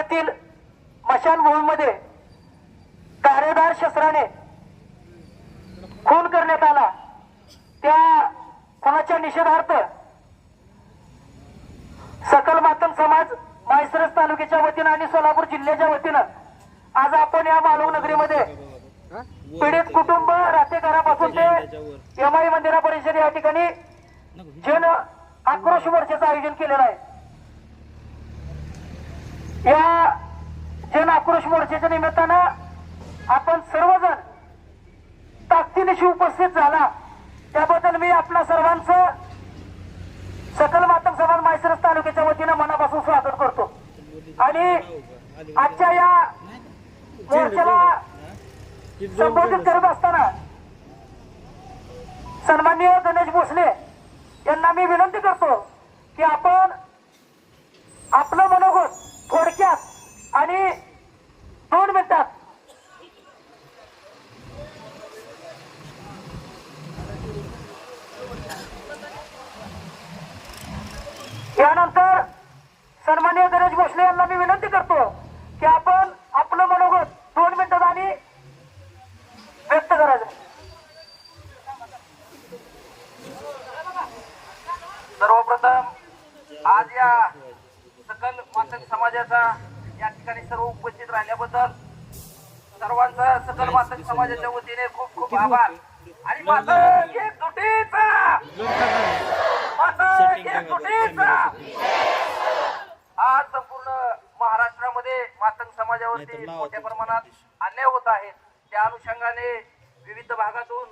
येथील मशानभूमीमध्ये धारेदार शस्त्राने खून करण्यात आला. त्या खुनाच्या निषेधार्थ सकल मातम समाज माळशिरस तालुक्याच्या वतीनं आणि सोलापूर जिल्ह्याच्या वतीनं आज आपण या मालव नगरीमध्ये पीडित कुटुंब राहतेकरापासून ते एम आय मंदिरा परिषद या ठिकाणी जन आक्रोश मोर्चाचं आयोजन केलेलं आहे. या जन आक्रोश मोर्चाच्या निमित्तानं आपण सर्वजण ताकदीनिशी उपस्थित झाला. त्याबद्दल मी आपल्या सर्वांचं सकल मातम समाज मायसरस तालुक्याच्या वतीनं मनापासून स्वागत करतो. आणि आजच्या या मोर्चाला संबोधित करत असताना सन्माननीय गणेश भोसले यांना मी विनंती करतो की आपण आपलं मनोगत थोडक्यात आणि दोन मिनिटात यानंतर सन्माननीय गणेश भोसले यांना मी विनंती करतो की आपण आपलं मनोगत दोन मिनिटात आणि व्यक्त करायचं. सर्वप्रथम आज या सकल मातक समाजाचा या ठिकाणी सर्व उपस्थित राहिल्याबद्दल सर्वांचा सकल मातक समाजाच्या वतीने खूप खूप आभार. आणि मातक आज संपूर्ण महाराष्ट्रामध्ये मातंग समाजावरती मोठ्या प्रमाणात अन्याय होत आहे त्या अनुषंगाने विविध भागातून